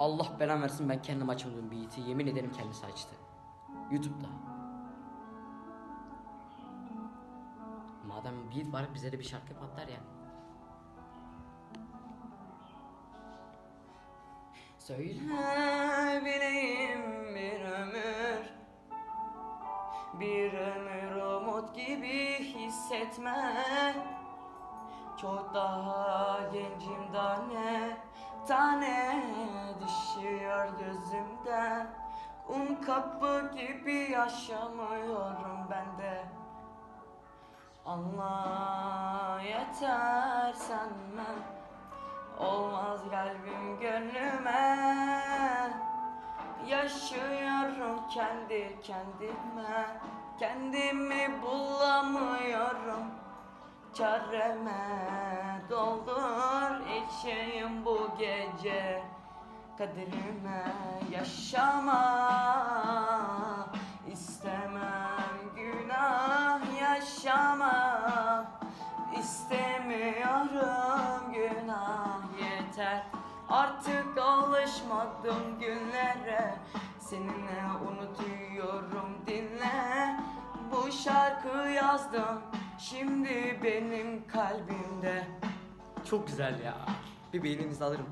Allah belamı versin ben kendim açmadım beat'i. Yemin ederim kendisi açtı. Youtube'da. Madem beat var bize de bir şarkı patlar ya. Söyle bileyim bir ömür Bir ömür umut gibi hissetme Çok daha gencim tane Tane Un kapı gibi yaşamıyorum ben de. Anla yeter senmem Olmaz kalbim gönlüme. Yaşıyorum kendi kendime. Kendimi bulamıyorum. Çareme doldur içeyim bu gece. Kaderime yaşama yeter. Artık alışmadım günlere. Seninle unutuyorum dinle. Bu şarkı yazdım Şimdi benim kalbimde. Çok güzel ya. Bir beğeninizi alırım